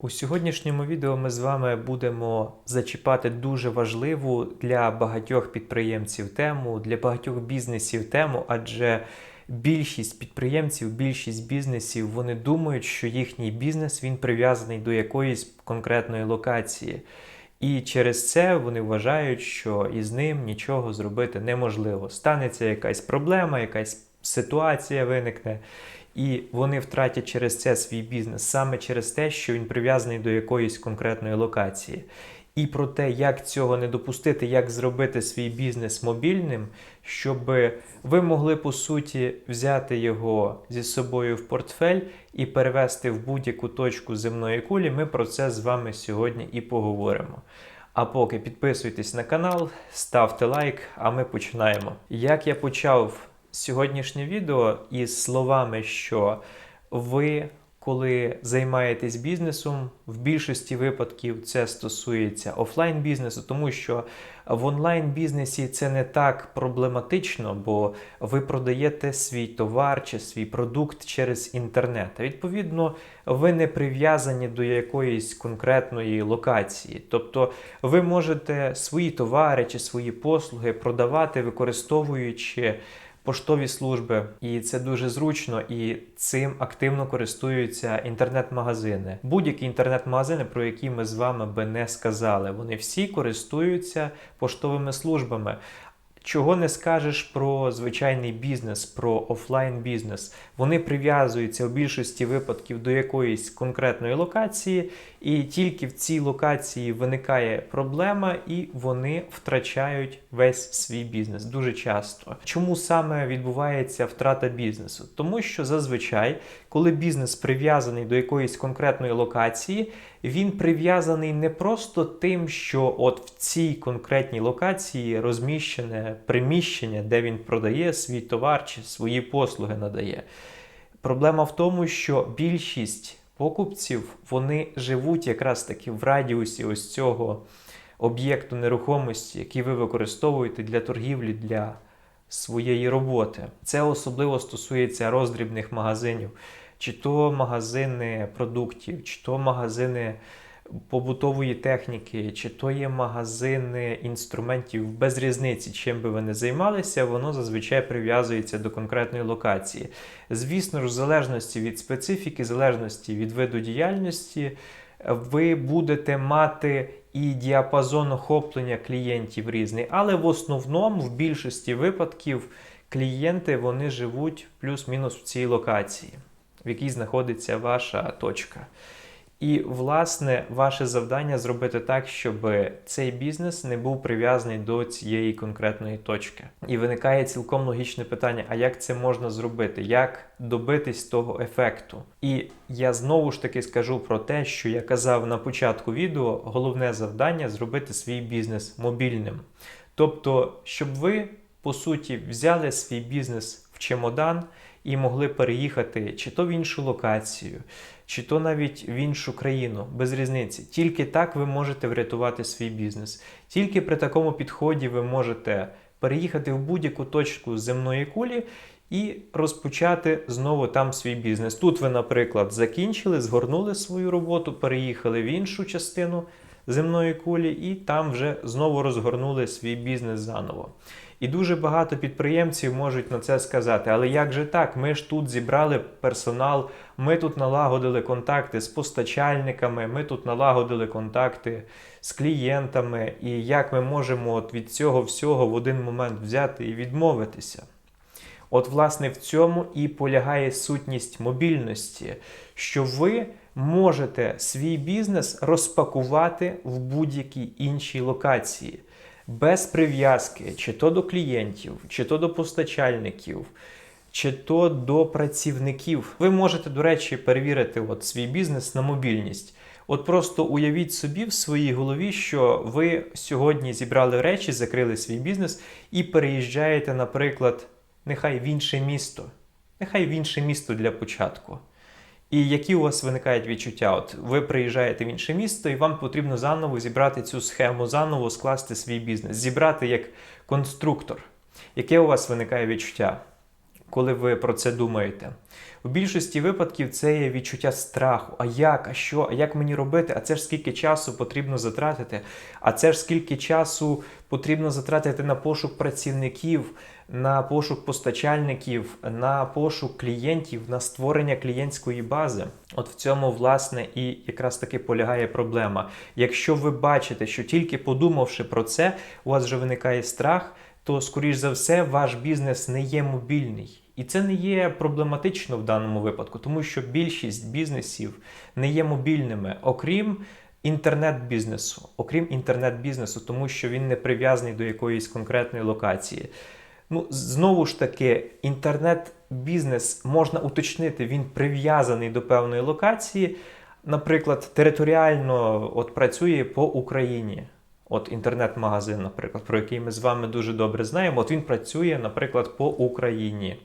У сьогоднішньому відео ми з вами будемо зачіпати дуже важливу для багатьох підприємців тему, для багатьох бізнесів тему, адже більшість підприємців, більшість бізнесів вони думають, що їхній бізнес він прив'язаний до якоїсь конкретної локації. І через це вони вважають, що із ним нічого зробити неможливо. Станеться якась проблема, якась ситуація виникне, і вони втратять через це свій бізнес саме через те, що він прив'язаний до якоїсь конкретної локації. І про те, як цього не допустити, як зробити свій бізнес мобільним, щоб ви могли по суті взяти його зі собою в портфель і перевести в будь-яку точку земної кулі. Ми про це з вами сьогодні і поговоримо. А поки підписуйтесь на канал, ставте лайк, а ми починаємо. Як я почав сьогоднішнє відео із словами, що ви, коли займаєтесь бізнесом, в більшості випадків це стосується офлайн бізнесу, тому що в онлайн бізнесі це не так проблематично, бо ви продаєте свій товар чи свій продукт через інтернет. А відповідно, ви не прив'язані до якоїсь конкретної локації. Тобто ви можете свої товари чи свої послуги продавати, використовуючи поштові служби, і це дуже зручно, і цим активно користуються інтернет-магазини. Будь-які інтернет-магазини, про які ми з вами би не сказали, вони всі користуються поштовими службами. Чого не скажеш про звичайний бізнес, про офлайн бізнес. Вони прив'язуються у більшості випадків до якоїсь конкретної локації, і тільки в цій локації виникає проблема, і вони втрачають весь свій бізнес дуже часто. Чому саме відбувається втрата бізнесу? Тому що зазвичай, коли бізнес прив'язаний до якоїсь конкретної локації, він прив'язаний не просто тим, що от в цій конкретній локації розміщене приміщення, де він продає свій товар чи свої послуги надає. Проблема в тому, що більшість покупців вони живуть якраз таки в радіусі ось цього об'єкту нерухомості, який ви використовуєте для торгівлі, для своєї роботи. Це особливо стосується роздрібних магазинів, чи то магазини продуктів, чи то магазини побутової техніки, чи то є магазини інструментів без різниці, чим би ви не займалися, воно зазвичай прив'язується до конкретної локації. Звісно ж, в залежності від специфіки, в залежності від виду діяльності, ви будете мати і діапазон охоплення клієнтів різний, але в основному, в більшості випадків, клієнти вони живуть плюс-мінус в цій локації, в якій знаходиться ваша точка. І, власне, ваше завдання зробити так, щоб цей бізнес не був прив'язаний до цієї конкретної точки. І виникає цілком логічне питання: а як це можна зробити? Як добитись того ефекту? І я знову ж таки скажу про те, що я казав на початку відео: головне завдання зробити свій бізнес мобільним. Тобто, щоб ви, по суті, взяли свій бізнес в чемодан і могли переїхати чи то в іншу локацію, чи то навіть в іншу країну, без різниці. Тільки так ви можете врятувати свій бізнес. Тільки при такому підході ви можете переїхати в будь-яку точку земної кулі. І розпочати знову там свій бізнес. Тут ви, наприклад, закінчили, згорнули свою роботу, переїхали в іншу частину земної кулі, і там вже знову розгорнули свій бізнес заново. І дуже багато підприємців можуть на це сказати, але як же так? Ми ж тут зібрали персонал, ми тут налагодили контакти з постачальниками, ми тут налагодили контакти з клієнтами, і як ми можемо от від цього всього в один момент взяти і відмовитися? От, власне, в цьому і полягає сутність мобільності, що ви можете свій бізнес розпакувати в будь-якій іншій локації без прив'язки, чи то до клієнтів, чи то до постачальників, чи то до працівників. Ви можете, до речі, перевірити от свій бізнес на мобільність. От просто уявіть собі в своїй голові, що ви сьогодні зібрали речі, закрили свій бізнес і переїжджаєте, наприклад, нехай в інше місто. Нехай в інше місто для початку. І які у вас виникають відчуття? От ви приїжджаєте в інше місто, і вам потрібно заново зібрати цю схему, заново скласти свій бізнес, зібрати як конструктор. Яке у вас виникає відчуття? Коли ви про це думаєте. У більшості випадків це є відчуття страху. А як, а що, а як мені робити? А це ж скільки часу потрібно затратити? А це ж скільки часу потрібно затратити на пошук працівників, на пошук постачальників, на пошук клієнтів, на створення клієнтської бази. От в цьому, власне, і якраз таки полягає проблема. Якщо ви бачите, що тільки подумавши про це, у вас вже виникає страх, то, скоріш за все, ваш бізнес не є мобільний. І це не є проблематично в даному випадку, тому що більшість бізнесів не є мобільними, окрім інтернет-бізнесу, окрім інтернет-бізнесу, тому що він не прив'язаний до якоїсь конкретної локації. Ну, знову ж таки, інтернет-бізнес можна уточнити, він прив'язаний до певної локації. Наприклад, територіально от працює по Україні. От інтернет-магазин, наприклад, про який ми з вами дуже добре знаємо. От він працює, наприклад, по Україні,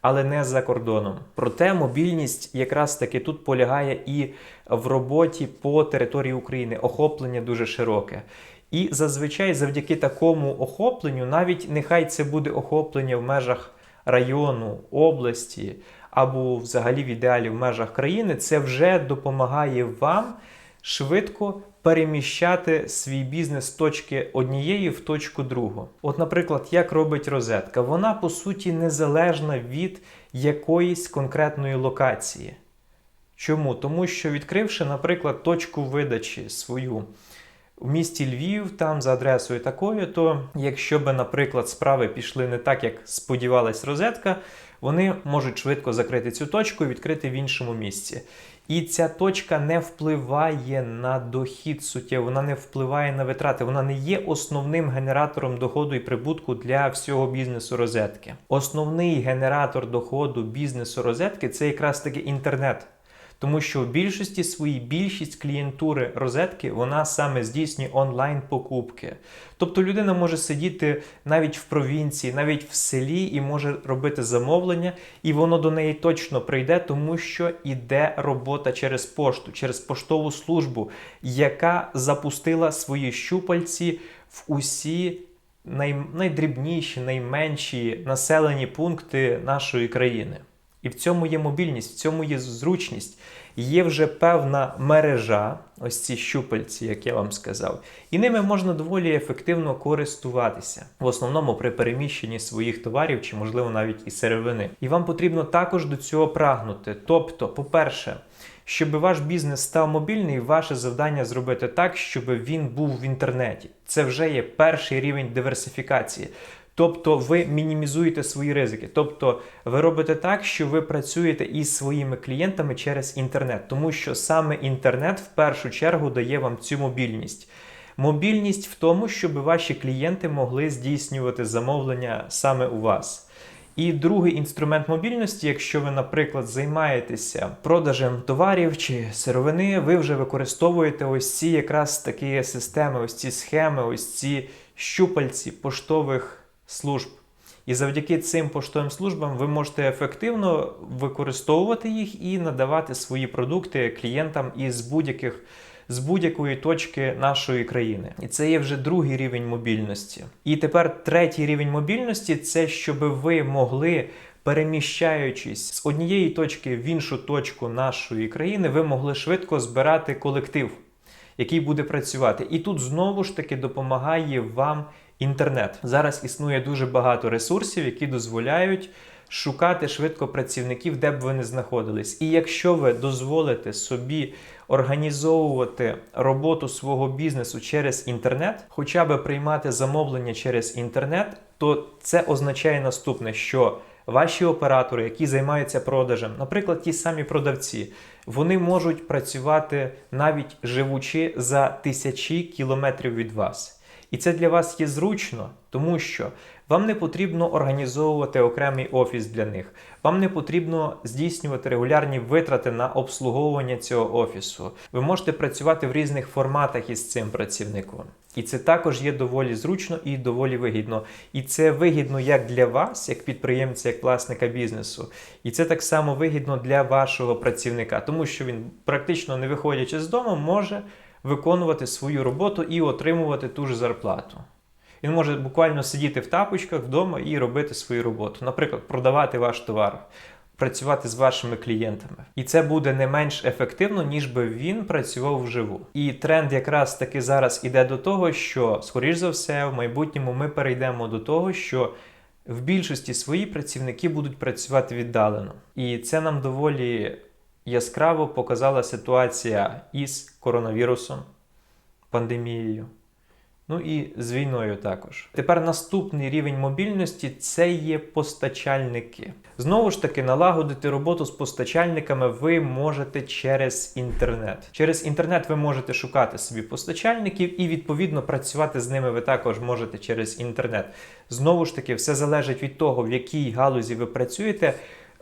але не за кордоном. Проте мобільність якраз таки тут полягає і в роботі по території України. Охоплення дуже широке. І зазвичай завдяки такому охопленню, навіть нехай це буде охоплення в межах району, області або взагалі в ідеалі в межах країни, це вже допомагає вам швидко переміщати свій бізнес з точки однієї в точку другу. От, наприклад, як робить розетка, вона по суті незалежна від якоїсь конкретної локації. Чому? Тому що відкривши, наприклад, точку видачі свою в місті Львів, там за адресою такою, то якщо би, наприклад, справи пішли не так, як сподівалась розетка, вони можуть швидко закрити цю точку і відкрити в іншому місці. І ця точка не впливає на дохід суттєво, вона не впливає на витрати, вона не є основним генератором доходу і прибутку для всього бізнесу розетки. Основний генератор доходу бізнесу розетки це якраз таки інтернет. Тому що в більшості своїй більшість клієнтури розетки вона саме здійснює онлайн-покупки. Тобто людина може сидіти навіть в провінції, навіть в селі і може робити замовлення, і воно до неї точно прийде, тому що іде робота через пошту, через поштову службу, яка запустила свої щупальці в усі най... найдрібніші, найменші населені пункти нашої країни. І в цьому є мобільність, в цьому є зручність. Є вже певна мережа, ось ці щупальці, як я вам сказав, і ними можна доволі ефективно користуватися, в основному при переміщенні своїх товарів чи, можливо, навіть і сировини. І вам потрібно також до цього прагнути. Тобто, по-перше, щоб ваш бізнес став мобільний, ваше завдання зробити так, щоб він був в інтернеті. Це вже є перший рівень диверсифікації. Тобто ви мінімізуєте свої ризики. Тобто ви робите так, що ви працюєте із своїми клієнтами через інтернет, тому що саме інтернет в першу чергу дає вам цю мобільність. Мобільність в тому, щоб ваші клієнти могли здійснювати замовлення саме у вас. І другий інструмент мобільності, якщо ви, наприклад, займаєтеся продажем товарів чи сировини, ви вже використовуєте ось ці якраз такі системи, ось ці схеми, ось ці щупальці поштових служб. І завдяки цим поштовим службам ви можете ефективно використовувати їх і надавати свої продукти клієнтам із будь-яких з будь-якої точки нашої країни. І це є вже другий рівень мобільності. І тепер третій рівень мобільності це щоб ви могли. Переміщаючись з однієї точки в іншу точку нашої країни, ви могли швидко збирати колектив, який буде працювати. І тут знову ж таки допомагає вам Інтернет зараз існує дуже багато ресурсів, які дозволяють шукати швидко працівників, де б ви не знаходились. І якщо ви дозволите собі організовувати роботу свого бізнесу через інтернет, хоча б приймати замовлення через інтернет, то це означає наступне, що ваші оператори, які займаються продажем, наприклад, ті самі продавці, вони можуть працювати навіть живучи за тисячі кілометрів від вас. І це для вас є зручно, тому що вам не потрібно організовувати окремий офіс для них, вам не потрібно здійснювати регулярні витрати на обслуговування цього офісу. Ви можете працювати в різних форматах із цим працівником. І це також є доволі зручно і доволі вигідно. І це вигідно як для вас, як підприємця, як власника бізнесу. І це так само вигідно для вашого працівника, тому що він практично не виходячи з дому, може виконувати свою роботу і отримувати ту ж зарплату. Він може буквально сидіти в тапочках вдома і робити свою роботу. Наприклад, продавати ваш товар, працювати з вашими клієнтами. І це буде не менш ефективно, ніж би він працював вживу. І тренд якраз таки зараз іде до того, що, скоріш за все, в майбутньому ми перейдемо до того, що в більшості свої працівники будуть працювати віддалено. І це нам доволі яскраво показала ситуація із коронавірусом, пандемією. Ну і з війною також. Тепер наступний рівень мобільності це є постачальники. Знову ж таки, налагодити роботу з постачальниками ви можете через інтернет. Через інтернет ви можете шукати собі постачальників і відповідно працювати з ними ви також можете через інтернет. Знову ж таки, все залежить від того, в якій галузі ви працюєте.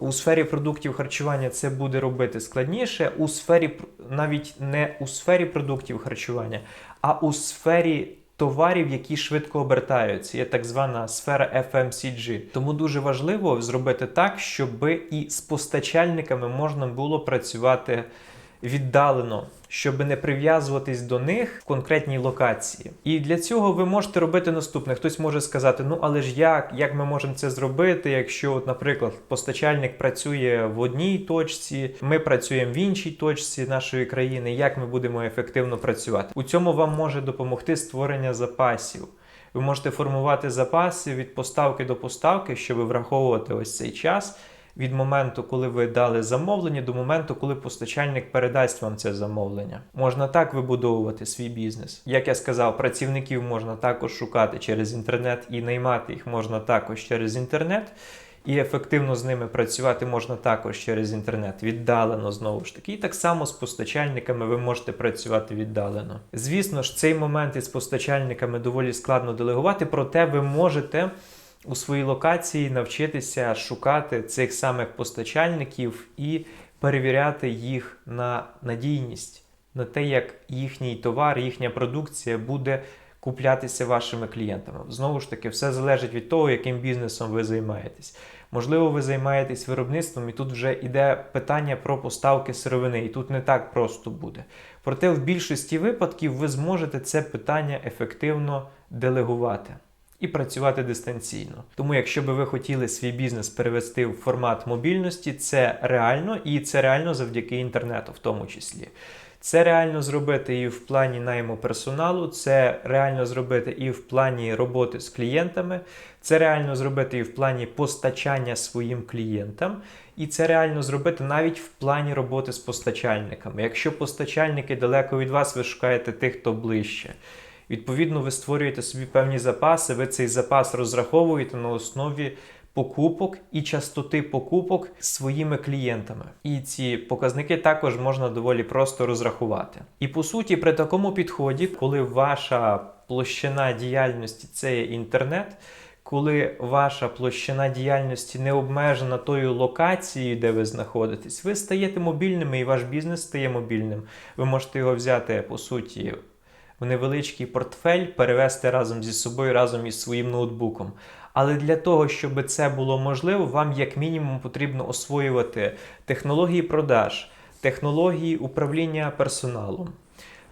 У сфері продуктів харчування це буде робити складніше. У сфері навіть не у сфері продуктів харчування, а у сфері товарів, які швидко обертаються. Є так звана сфера FMCG. Тому дуже важливо зробити так, щоб і з постачальниками можна було працювати віддалено, щоб не прив'язуватись до них в конкретній локації. І для цього ви можете робити наступне. Хтось може сказати: ну але ж як, як ми можемо це зробити, якщо, от, наприклад, постачальник працює в одній точці, ми працюємо в іншій точці нашої країни, як ми будемо ефективно працювати? У цьому вам може допомогти створення запасів. Ви можете формувати запаси від поставки до поставки, щоб враховувати ось цей час від моменту, коли ви дали замовлення, до моменту, коли постачальник передасть вам це замовлення. Можна так вибудовувати свій бізнес. Як я сказав, працівників можна також шукати через інтернет і наймати їх можна також через інтернет. І ефективно з ними працювати можна також через інтернет, віддалено знову ж таки. І так само з постачальниками ви можете працювати віддалено. Звісно ж, цей момент із постачальниками доволі складно делегувати, проте ви можете у своїй локації навчитися шукати цих самих постачальників і перевіряти їх на надійність, на те, як їхній товар, їхня продукція буде куплятися вашими клієнтами. Знову ж таки, все залежить від того, яким бізнесом ви займаєтесь. Можливо, ви займаєтесь виробництвом, і тут вже йде питання про поставки сировини, і тут не так просто буде. Проте в більшості випадків ви зможете це питання ефективно делегувати і працювати дистанційно. Тому, якщо би ви хотіли свій бізнес перевести в формат мобільності, це реально і це реально завдяки інтернету, в тому числі. Це реально зробити і в плані найму персоналу, це реально зробити і в плані роботи з клієнтами, це реально зробити і в плані постачання своїм клієнтам, і це реально зробити навіть в плані роботи з постачальниками. Якщо постачальники далеко від вас, ви шукаєте тих, хто ближче. Відповідно, ви створюєте собі певні запаси, ви цей запас розраховуєте на основі покупок і частоти покупок своїми клієнтами. І ці показники також можна доволі просто розрахувати. І по суті, при такому підході, коли ваша площина діяльності це є інтернет. Коли ваша площина діяльності не обмежена тою локацією, де ви знаходитесь, ви стаєте мобільними і ваш бізнес стає мобільним. Ви можете його взяти по суті в невеличкий портфель, перевести разом зі собою, разом із своїм ноутбуком. Але для того, щоб це було можливо, вам як мінімум потрібно освоювати технології продаж, технології управління персоналом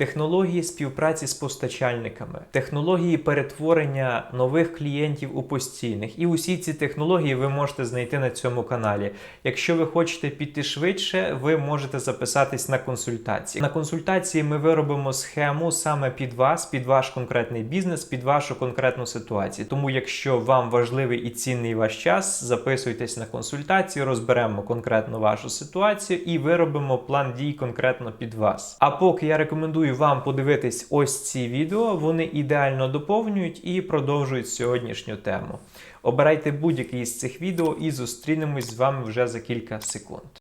технології співпраці з постачальниками, технології перетворення нових клієнтів у постійних. І усі ці технології ви можете знайти на цьому каналі. Якщо ви хочете піти швидше, ви можете записатись на консультації. На консультації ми виробимо схему саме під вас, під ваш конкретний бізнес, під вашу конкретну ситуацію. Тому, якщо вам важливий і цінний ваш час, записуйтесь на консультацію, розберемо конкретно вашу ситуацію і виробимо план дій конкретно під вас. А поки я рекомендую вам подивитись ось ці відео, вони ідеально доповнюють і продовжують сьогоднішню тему. Обирайте будь-який з цих відео і зустрінемось з вами вже за кілька секунд.